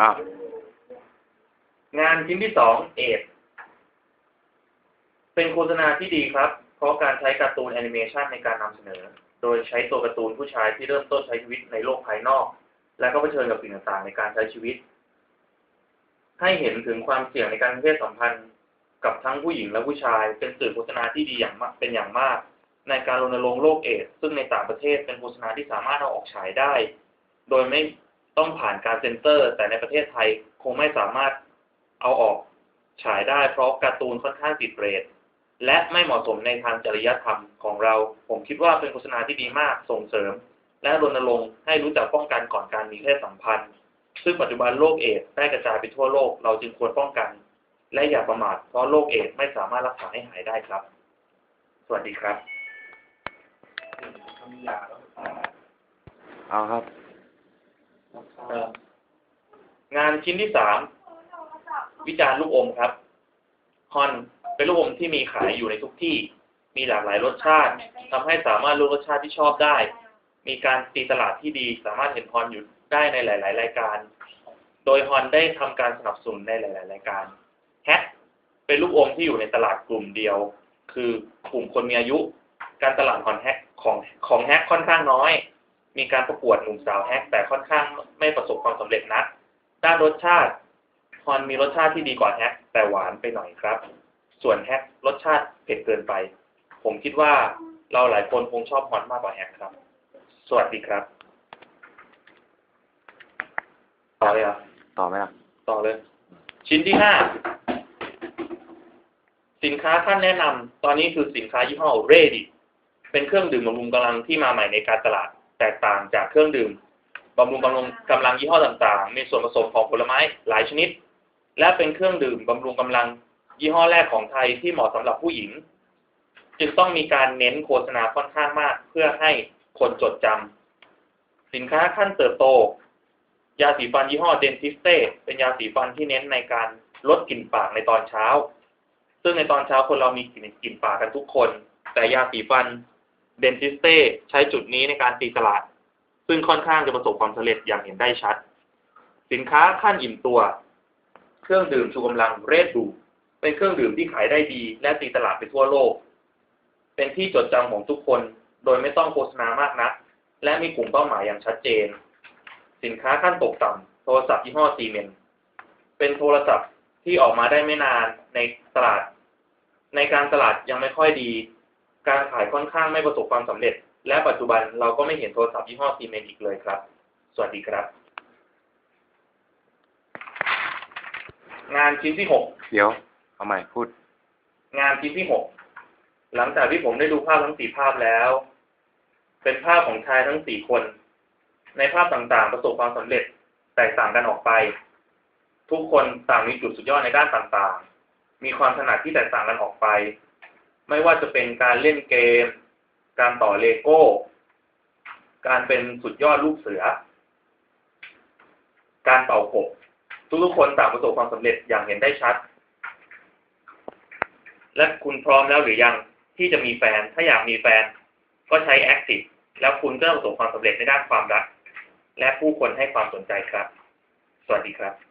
อ้าวงานชิ้นที่สองเอดเป็นโฆษณาที่ดีครับ เพราะการใช้การ์ตูนแอนิเมชันในการนำเสนอ โดยใช้ตัวการ์ตูนผู้ชายที่เริ่มต้นใช้ชีวิตในโลกภายนอก และก็เผชิญกับสิ่งต่างๆ ในการใช้ชีวิต ให้เห็นถึงความเสี่ยงในการเพศสัมพันธ์กับทั้งผู้หญิงและผู้ชาย เป็นสื่อโฆษณาที่ดีอย่างมากเป็นอย่างมาก ในการรณรงค์โรคเอดส์ซึ่งในต่างประเทศเป็นโฆษณาที่สามารถเอาออกฉายได้ โดยไม่ ต้องผ่านการเซ็นเซอร์ แต่ในประเทศไทยคงไม่สามารถเอาออกฉายได้เพราะการ์ตูนค่อนข้างติดเรทและไม่เหมาะสมในทางจริยธรรมของเรา ผมคิดว่าเป็นโฆษณาที่ดีมากส่งเสริม และรณรงค์ให้รู้จักป้องกันก่อนการมีเพศสัมพันธ์ ซึ่งปัจจุบันโรคเอดส์ได้กระจายไปทั่วโลก เราจึงควรป้องกัน และอย่าประมาทเพราะโรคเอดส์ไม่สามารถรักษาให้หายได้ครับ สวัสดีครับ เอาครับ งานชิ้นที่สามวิจารณ์ลูกอมครับฮอนเป็นลูกอมที่มีขายอยู่ในทุกที่ มีหลากหลายรสชาติทำให้สามารถเลือกรสชาติที่ชอบได้ มีการตีตลาดที่ดี สามารถเห็นฮอนอยู่ได้ในหลาย ๆ รายการ โดยฮอนได้ทำการสนับสนุนในหลาย ๆ รายการแฮกเป็นลูกอมที่อยู่ในตลาดกลุ่มเดียว คือกลุ่มคนมีอายุ การตลาดของแฮกของของแฮกค่อนข้างน้อย มีการประกวดหนุ่มสาวแฮกแต่ค่อนข้างไม่ประสบความสำเร็จนัก ด้านรสชาติฮอนมีรสชาติที่ดีกว่าแฮกแต่หวานไปหน่อยครับ ส่วนแฮกรสชาติเผ็ดเกินไป ผมคิดว่าเราหลายคนคงชอบฮอนมากกว่าแฮกครับ สวัสดีครับต่อเลยเหรอต่อไหมล่ะต่อเลย ชิ้นที่ห้าสินค้าท่านแนะนำตอนนี้คือสินค้ายี่ห้อเรดิเป็นเครื่องดื่มบำรุงกำลังที่มาใหม่ในการตลาด แตกต่างจากเครื่องดื่มบำรุงกำลังกำลังยี่ห้อต่างๆ มีส่วนผสมของผลไม้หลายชนิด และเป็นเครื่องดื่มบำรุงกำลังยี่ห้อแรกของไทยที่เหมาะสำหรับผู้หญิง จึงต้องมีการเน้นโฆษณาค่อนข้างมาก เพื่อให้คนจดจำสินค้าขั้นเติบโต ยาสีฟันยี่ห้อเดนทิสเต้เป็นยาสีฟันที่เน้นในการลดกลิ่นปากในตอนเช้า ซึ่งในตอนเช้าคนเรามีกลิ่นกลิ่นปากกันทุกคน แต่ยาสีฟัน เดนทิสเต้ใช้จุดนี้ในการตีตลาด ซึ่งค่อนข้างจะประสบความสำเร็จอย่างเห็นได้ชัด สินค้าขั้นอิ่มตัว เครื่องดื่มชูกำลังเรดบูเป็นเครื่องดื่มที่ขายได้ดีและตีตลาดไปทั่วโลก เป็นที่จดจำของทุกคนโดยไม่ต้องโฆษณามากนัก และมีกลุ่มเป้าหมายอย่างชัดเจน สินค้าขั้นตกต่ำโทรศัพท์ยี่ห้อซีเมนเป็นโทรศัพท์ที่ออกมาได้ไม่นานในตลาด ในการตลาดยังไม่ค่อยดี การขายค่อนข้างไม่ประสบความสำเร็จ และปัจจุบันเราก็ไม่เห็นโทรศัพท์ยี่ห้อซีเมนอีกเลยครับ สวัสดีครับ งานชิ้นที่หกเดี๋ยวเอาใหม่พูด งานชิ้นที่หกหลังจากที่ผมได้ดูภาพทั้งสี่ภาพแล้ว เป็นภาพของชายทั้งสี่คน ในภาพต่างๆ ประสบความสำเร็จ แตกต่างกันออกไป ทุกคนต่างมีจุดสุดยอดในด้านต่างๆ มีความถนัดที่แตกต่างกันออกไป ไม่ว่าจะเป็นการเล่นเกม การต่อเลโก้ การเป็นสุดยอดลูกเสือ การเป่าขบทุกๆคนต่างประสบความสำเร็จอย่างเห็นได้ชัด และคุณพร้อมแล้วหรือยังที่จะมีแฟน ถ้าอยากมีแฟน ก็ใช้ Active แล้วคุณก็ประสบความสำเร็จในด้านความรัก และผู้คนให้ความสนใจครับ สวัสดีครับ